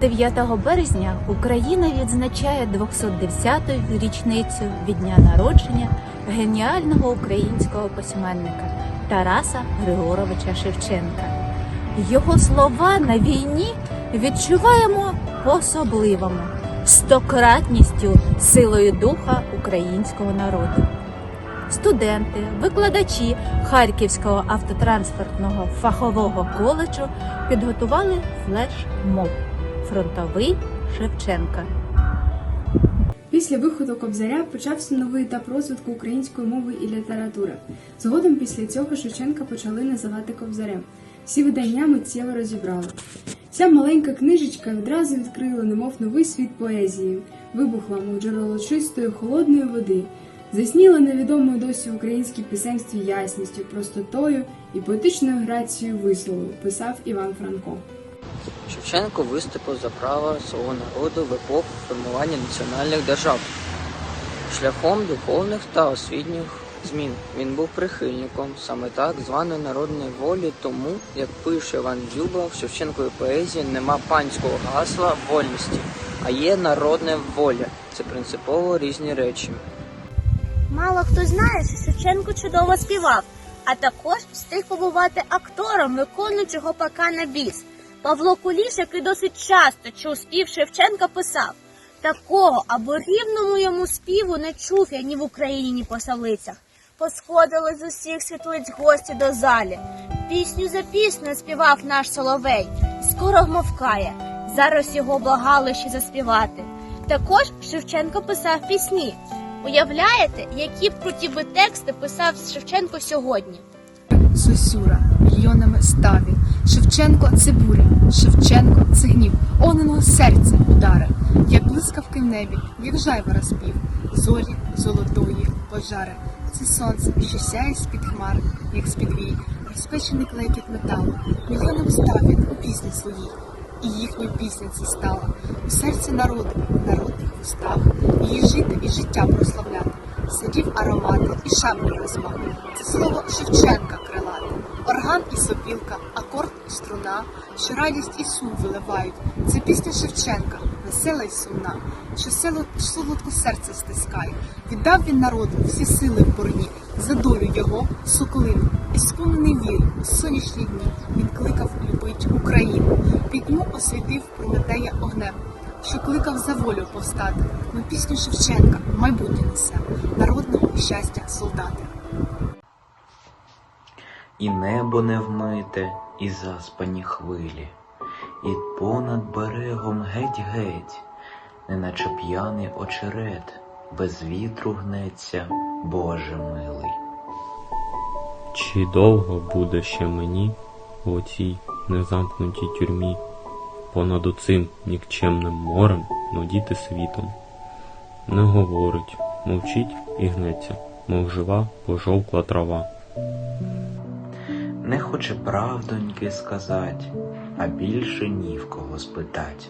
9 березня Україна відзначає 210-ю річницю від дня народження геніального українського письменника Тараса Григоровича Шевченка. Його слова на війні відчуваємо по-особливому стократністю силою духа українського народу. Студенти, викладачі Харківського автотранспортного фахового коледжу підготували флеш-моб Фронтовий Шевченка. Після виходу Кобзаря почався новий етап розвитку української мови і літератури. Згодом після цього Шевченка почали називати Кобзарем. Всі видання миттєво розібрали. Ця маленька книжечка відразу відкрила немов новий світ поезії, вибухла, мов джерело чистої, холодної води, засніла невідомою досі в українській писемстві ясністю, простотою і поетичною грацією вислову, писав Іван Франко. Шевченко виступив за право свого народу в епоху формування національних держав шляхом духовних та освітніх змін. Він був прихильником саме так званої народної волі, тому, як пише Іван Дзюба, в Шевченковій поезії нема панського гасла вольності, а є народна воля. Це принципово різні речі. Мало хто знає, що Шевченко чудово співав, а також встиг побувати актором, виконуючи гопака на біс. Павло Куліш, який досить часто чув спів Шевченка, писав такого або рівному йому співу не чув я ні в Україні, ні по столицях. Посходили з усіх світлиць гості до залі. Пісню за пісню співав наш соловей, скоро вмовкає. Зараз його благали ще заспівати. Також Шевченко писав пісні. Уявляєте, які б круті би тексти писав Шевченко сьогодні? Сосюра, мільйонами ставі. Шевченко це буря, Шевченко це гнів, оненого серця удари, як блискавки в небі, як жайвора спів, зорі золотої пожари. Це сонце, що сяє з-під хмар, як з-під вій, розпечений клекіт металу, мільйонам став він у пісні своїй. І їхньою пісня це стала у серці народу, народних устах, її жити і життя прославляти. Сидів аромати і шаблі розмах. Це слово Шевченка крилате. Орган і сопілка, акорд і струна, що радість і сум виливають. Це пісня Шевченка, весела й сумна, що село солодко серце стискає. Віддав він народу всі сили в борні, за долю його соколину. І сповнений віри у сонячні дні він кликав любить Україну. Пітьму освітив Прометея огнем, що кликав за волю повстати. Ми пісню Шевченка майбутнє несе народного щастя солдати. І небо не вмите, і заспані хвилі, і понад берегом геть-геть, неначе п'яний очерет, без вітру гнеться, Боже милий. Чи довго буде ще мені в оцій незамкнутій тюрмі, понад оцим нікчемним морем нудіти світом? Не говорить, мовчить і гнеться, мов жива пожовкла трава. Не хоче правдоньки сказать, а більше ні в кого спитать.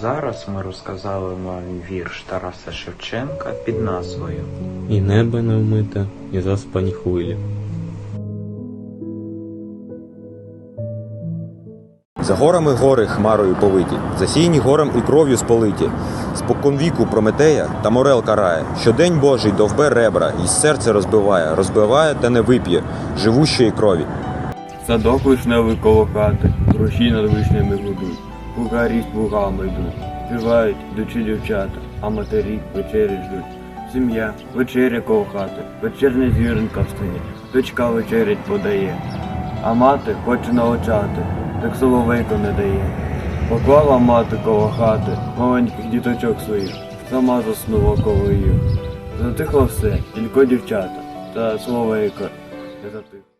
Зараз ми розказали вам вірш Тараса Шевченка під назвою І небо не вмите, і заспані хвилі. За горами гори хмарою повиті, засіяні горем і кров'ю сполиті. Споконвіку Прометея та морел карає. Щодень Божий довбе ребра, і серце розбиває, розбиває та не вип'є живущої крові. Садок вишневий коло хати, руші над вишнями гудуть, кугарі з плугами йдуть, співають, йдучи дівчата, а матері вечері ждуть. Сім'я, вечеря коло хати, вечерня зіринка встає, дочка вечерять подає, а мати хоче научати, так соловейко не дає. Поклала мати коло хати маленьких діточок своїх, сама заснула коло їх. Затихло все, тільки дівчата, та словейко не затихло.